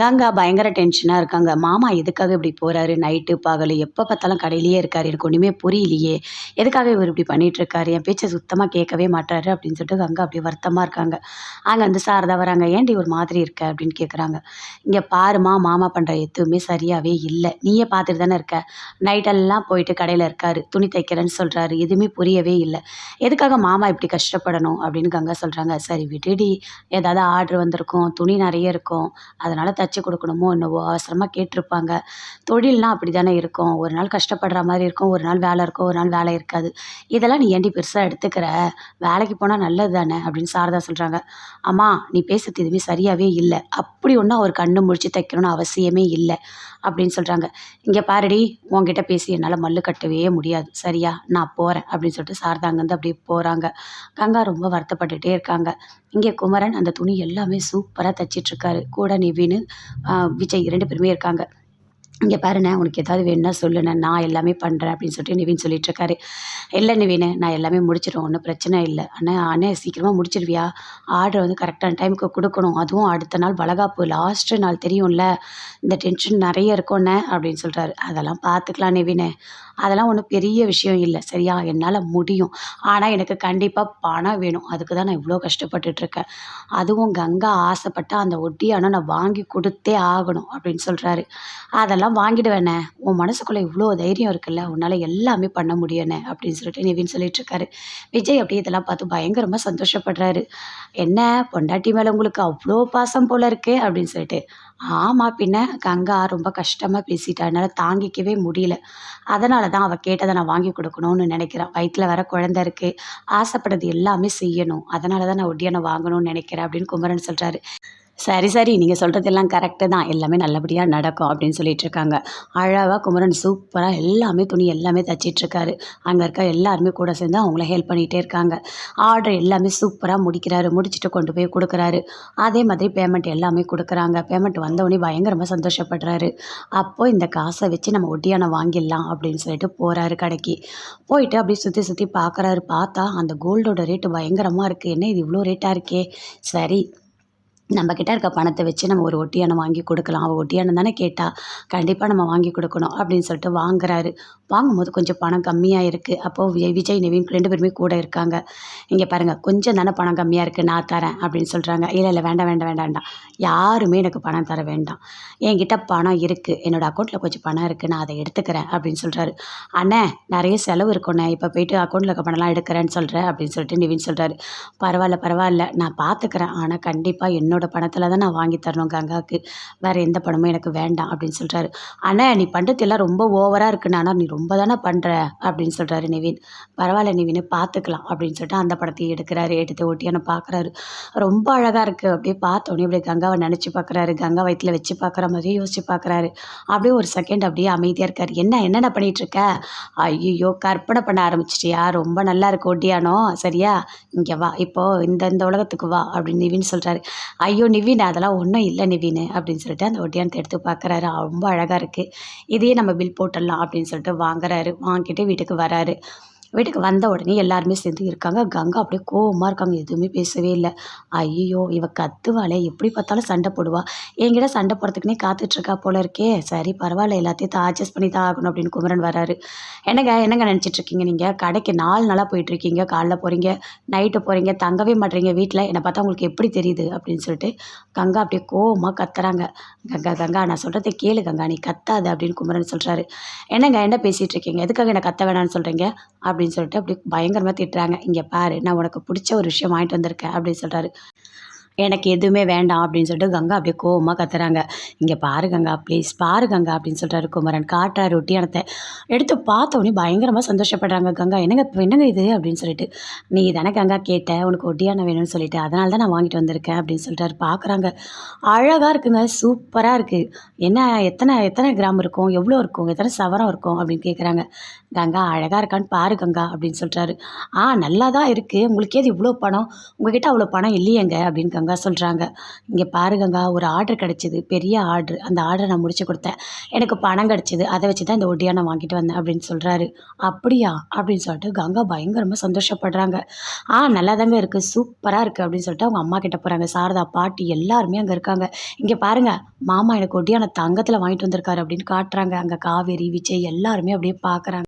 கங்கா பயங்கர டென்ஷனாக இருக்காங்க. மாமா எதுக்காக இப்படி போகிறாரு நைட்டு பகல் எப்போ பார்த்தாலும் கடையிலேயே இருக்கார். எனக்கு ஒன்றுமே புரியலையே. எதுக்காக இவர் இப்படி பண்ணிகிட்ருக்காரு என் பேச்சை சுத்தமாக கேட்கவே மாட்டாரு அப்படின்னு சொல்லிட்டு கங்கா அப்படியே வருத்தமாக இருக்காங்க. அங்கே வந்து சாரதா வராங்க. ஏன்டி ஒரு மாதிரி இருக்க அப்படின்னு கேட்குறாங்க இங்கே பாருமா மாமா பண்ணுற எதுவுமே சரியாகவே இல்லை. நீயே பார்த்துட்டு தானே இருக்க. நைட்டெல்லாம் போயிட்டு கடையில் இருக்காரு. துணி தைக்கிறேன்னு சொல்கிறாரு எதுவுமே புரியவே இல்லை. எதுக்காக மாமா இப்படி கஷ்டப்படணும் அப்படின்னு கங்கா சொல்கிறாங்க சரி விடுடி. ஏதாவது ஆர்டர் வந்திருக்கும். துணி நிறைய இருக்கும். அதனால் தச்சு கொடுக்கணுமோ என்னவோ அவசரமாக கேட்டிருப்பாங்க. தொழில்னால் அப்படி தானே இருக்கும். ஒரு நாள் கஷ்டப்படுற மாதிரி இருக்கும். ஒரு நாள் வேலை இருக்கும். ஒரு நாள் வேலை இருக்காது. இதெல்லாம் நீ ஏண்டி பெருசாக எடுத்துக்கிற? வேலைக்கு போனால் நல்லது தானே? அப்படின்னு சாரதா சொல்கிறாங்க அம்மா நீ பேசுறது எதுவுமே சரியாகவே இல்லை. அப்படி ஒன்றும் அவர் கண்ணு முழிச்சு தைக்கணும்னு அவசியமே இல்லை. அப்படின்னு சொல்கிறாங்க இங்கே பாருடி உங்ககிட்ட பேசி என்னால் மல்லு கட்டவே முடியாது. சரியா? நான் போகிறேன் அப்படின்னு சொல்லிட்டு சாரதா அங்கேருந்து அப்படியே போகிறாங்க கங்கா ரொம்ப வருத்தப்பட்டுகிட்டே இருக்காங்க. இங்கே குமரன் அந்த துணி எல்லாமே சூப்பராக தைச்சிட்ருக்காரு கூட நிவின்னு விஜய் ரெண்டு பேருமே இருக்காங்க. இங்கே பாருண்ணே உனக்கு ஏதாவது வேணும்னா சொல்லுண்ணே நான் எல்லாமே பண்ணுறேன் அப்படின்னு சொல்லிட்டு நிவின் சொல்லிட்டு இருக்காரு இல்லை நிவின் நான் எல்லாமே முடிச்சிடும் ஒன்றும் பிரச்சனை இல்லை. அண்ணா அண்ணே சீக்கிரமாக முடிச்சிடுவியா ஆர்டர் வந்து கரெக்டான டைமுக்கு கொடுக்கணும். அதுவும் அடுத்த நாள் வளகாப்பு லாஸ்ட்டு நாள் தெரியும்ல? இந்த டென்ஷன் நிறைய இருக்கும்ண்ணே அப்படின்னு சொல்கிறாரு அதெல்லாம் பார்த்துக்கலாம் நிவின். அதெல்லாம் ஒன்றும் பெரிய விஷயம் இல்லை சரியா? என்னால் முடியும். ஆனால் எனக்கு கண்டிப்பாக பணம் வேணும். அதுக்கு தான் நான் இவ்வளோ கஷ்டப்பட்டுட்ருக்கேன் அதுவும் கங்கா ஆசைப்பட்டா அந்த ஒட்டியானோ நான் வாங்கி கொடுத்தே ஆகணும் அப்படின்னு சொல்கிறாரு அதெல்லாம் வாங்கிடுவேண்ணே உன் மனசுக்குள்ளே இவ்வளோ தைரியம் இருக்குல்ல உன்னால் எல்லாமே பண்ண முடியணே அப்படின்னு சொல்லிட்டு நிவின் சொல்லிட்டு இருக்காரு. விஜய் அப்படியே இதெல்லாம் பார்த்து பயங்கரமாக சந்தோஷப்படுறாரு. என்ன பொண்டாட்டி மேலே உங்களுக்கு அவ்வளோ பாசம் போல இருக்கே? அப்படின்னு சொல்லிட்டு. ஆமாம் பின்ன கங்கா ரொம்ப கஷ்டமாக பேசிட்டா என்னால் தாங்கிக்கவே முடியல. அதனால தான் அவள் கேட்டதை நான் வாங்கி கொடுக்கணும்னு நினைக்கிறேன் வயிற்றில் வர குழந்தை இருக்குது ஆசைப்படுறது எல்லாமே செய்யணும். அதனால தான் நான் ஒட்டியான வாங்கணும்னு நினைக்கிறேன் அப்படின்னு குமரன் சொல்கிறாரு சரி சரி. நீங்கள் சொல்கிறதெல்லாம் கரெக்டு தான். எல்லாமே நல்லபடியாக நடக்கும் அப்படின்னு சொல்லிட்டு இருக்காங்க அழகாக குமரன் சூப்பராக எல்லாமே துணி எல்லாமே தச்சிட்ருக்காரு அங்கே இருக்க எல்லாருமே கூட சேர்ந்து அவங்கள ஹெல்ப் பண்ணிகிட்டே இருக்காங்க. ஆர்டர் எல்லாமே சூப்பராக முடிக்கிறாரு. முடிச்சுட்டு கொண்டு போய் கொடுக்குறாரு. அதே மாதிரி பேமெண்ட் எல்லாமே கொடுக்குறாங்க. பேமெண்ட் வந்தவொடனே பயங்கரமாக சந்தோஷப்படுறாரு. அப்போது இந்த காசை வச்சு நம்ம ஒட்டியான வாங்கிடலாம் அப்படின்னு சொல்லிட்டு போகிறாரு கடைக்கு. போயிட்டு அப்படியே சுற்றி சுற்றி பார்க்குறாரு பார்த்தா அந்த கோல்டோட ரேட்டு பயங்கரமாக இருக்குது என்ன இது இவ்வளோ ரேட்டாக இருக்கே? சரி நம்ம கிட்ட இருக்க பணத்தை வச்சு நம்ம ஒரு ஒட்டியானம் வாங்கி கொடுக்கலாம். அவள் ஒட்டியானம் தானே கேட்டால் கண்டிப்பாக நம்ம வாங்கி கொடுக்கணும் அப்படின்னு சொல்லிட்டு வாங்குறாரு. வாங்கும்போது கொஞ்சம் பணம் கம்மியாக இருக்குது அப்போது விஜய் நவீன் ரெண்டு பேருமே கூட இருக்காங்க. இங்கே பாருங்கள் கொஞ்சம் தானே பணம் கம்மியாக இருக்குது நான் தரேன் அப்படின்னு சொல்கிறாங்க இல்லை இல்லை வேண்டாம் வேண்டாம் வேண்டாம் வேண்டாம் யாருமே எனக்கு பணம் தர வேண்டாம். என்கிட்ட பணம் இருக்குது என்னோடய அக்கௌண்ட்டில் கொஞ்சம் பணம் இருக்குது நான் அதை எடுத்துக்கிறேன் அப்படின்னு சொல்கிறாரு அண்ணே நிறைய செலவு இருக்குண்ணே இப்போ போயிட்டு அக்கௌண்ட்டில் இருக்க பணம்லாம் எடுக்கிறேன்னு சொல்கிறேன் அப்படின்னு சொல்லிட்டு நிவின் சொல்கிறாரு பரவாயில்ல பரவாயில்ல. நான் பார்த்துக்கிறேன் ஆனால் கண்டிப்பாக என்னோட பணத்தில் தான் நான் வாங்கி தரணும் கங்காவுக்கு வேறு எந்த பணமும் எனக்கு வேண்டாம் அப்படின்னு சொல்கிறாரு அண்ணா நீ பண்ணுறது எல்லாம் ரொம்ப ஓவராக இருக்குண்ணா ஆனால் நீ ரொம்ப தானே பண்ணுற அப்படின்னு சொல்கிறாரு நிவின். பரவாயில்ல நிவின் பார்த்துக்கலாம் அப்படின்னு சொல்லிட்டு அந்த படத்தையும் எடுக்கிறாரு. எடுத்து ஒட்டியான பார்க்குறாரு ரொம்ப அழகாக இருக்குது அப்படியே பார்த்தோன்னே அப்படியே கங்காவை நினச்சி பார்க்குறாரு கங்கா வயிற்றில் வச்சு பார்க்குற மாதிரி யோசிச்சு பார்க்குறாரு அப்படியே ஒரு செகண்ட் அப்படியே அமைதியாக இருக்காரு. என்ன என்னென்ன பண்ணிட்டு இருக்க ஐயோ கற்பனை பண்ண ஆரம்பிச்சிட்டியா? ரொம்ப நல்லா இருக்கு ஒட்டியானோ? சரியா இங்கே வா. இப்போ இந்த இந்த உலகத்துக்கு வா. அப்படின்னு நிவின் சொல்கிறாரு ஐயோ நிவின் அதெல்லாம் ஒன்றும் இல்லை நிவின் அப்படின்னு சொல்லிட்டு அந்த ஒட்டியானத்தை எடுத்து பார்க்குறாரு ரொம்ப அழகாக இருக்குது இதையே நம்ம பில் போட்டுடலாம் அப்படின்னு சொல்லிட்டு வாங்குறாரு. வாங்கிட்டு வீட்டுக்கு வராரு. வீட்டுக்கு வந்த உடனே எல்லாருமே சேர்ந்து இருக்காங்க. கங்கா அப்படியே கோவமாக இருக்காங்க. எதுவுமே பேசவே இல்லை. ஐயோ இவ கத்துவாளே. எப்படி பார்த்தாலும் சண்டை போடுவா. என்கிட்ட சண்டை போடுறதுக்குனே காத்துட்ருக்கா போல இருக்கே. சரி பரவாயில்ல. எல்லாத்தையும் தான் அட்ஜஸ்ட் பண்ணி தான் ஆகணும் அப்படின்னு குமரன் வராரு. என்னங்க என்னங்க நினச்சிட்டு இருக்கீங்க நீங்கள் கடைக்கு நாலு நாளாக போயிட்டுருக்கீங்க காலைல போகிறீங்க நைட்டு போகிறீங்க தங்கவே மாட்டீங்க வீட்டில் என்னை பார்த்தா உங்களுக்கு எப்படி தெரியுது அப்படின்னு சொல்லிட்டு கங்கா அப்படியே கோவமாக கத்துறாங்க. கங்கா கங்கா நான் சொல்கிறத கேளு கங்கா. நீ கத்தாது அப்படின்னு குமரன் சொல்கிறாரு என்னங்க என்ன பேசிகிட்டு இருக்கீங்க? எதுக்காக என்ன கத்த வேணாம்னு சொல்கிறீங்க அப்படின்னு சொல்லிட்டு அப்படி பயங்கரமாக திட்டுறாங்க. இங்கே பாரு நான் உனக்கு பிடிச்ச ஒரு விஷயம் வாங்கிட்டு வந்திருக்கேன் அப்படின்னு சொல்கிறாரு எனக்கு எதுவுமே வேண்டாம் அப்படின்னு சொல்லிட்டு கங்கா அப்படியே கோவமாக கத்துறாங்க. இங்கே பாரு கங்கா ப்ளீஸ் பாரு கங்கா அப்படின்னு சொல்கிறாரு குமரன். காட்டுறாரு ஒட்டியானத்தை எடுத்து பார்த்தோன்னே பயங்கரமாக சந்தோஷப்படுறாங்க கங்கா. என்னங்க இப்போ என்னங்க இது அப்படின்னு சொல்லிட்டு நீ தானே கங்கா கேட்ட உனக்கு ஒட்டியான வேணும்னு சொல்லிட்டு அதனால தான் நான் வாங்கிட்டு வந்திருக்கேன் அப்படின்னு சொல்லிட்டாரு பார்க்குறாங்க அழகாக இருக்குங்க சூப்பராக இருக்குது என்ன எத்தனை எத்தனை கிராம் இருக்கும் எவ்வளோ இருக்கும் எத்தனை சவரம் இருக்கும் அப்படின்னு கேட்குறாங்க கங்கா அழகாக இருக்கான்னு பாரு கங்கா அப்படின்னு சொல்கிறாரு ஆ நல்லா தான் இருக்குது உங்களுக்கு ஏது இவ்வளோ பணம்? உங்ககிட்ட அவ்வளோ பணம் இல்லையேங்க அப்படின்னு கங்கா சொல்கிறாங்க இங்கே பாரு கங்கா ஒரு ஆர்டர் கிடச்சிது பெரிய ஆர்டர் அந்த ஆர்டரை நான் முடிச்சு கொடுத்தேன். எனக்கு பணம் கிடச்சிது அதை வச்சு தான் இந்த ஒட்டியானை வாங்கிட்டு வந்தேன் அப்படின்னு சொல்கிறாரு அப்படியா? அப்படின்னு சொல்லிட்டு கங்கா பயங்கரமாக சந்தோஷப்படுறாங்க. ஆ நல்லா தாங்க இருக்குது சூப்பராக இருக்குது அப்படின்னு சொல்லிட்டு அவங்க அம்மா கிட்ட போகிறாங்க சாரதா பாட்டி எல்லாருமே அங்கே இருக்காங்க. இங்கே பாருங்க மாமா எனக்கு ஒட்டியான தங்கத்தில் வாங்கிட்டு வந்திருக்காரு அப்படின்னு காட்டுறாங்க. அங்கே காவேரி விஜய் எல்லாருமே அப்படியே பார்க்குறாங்க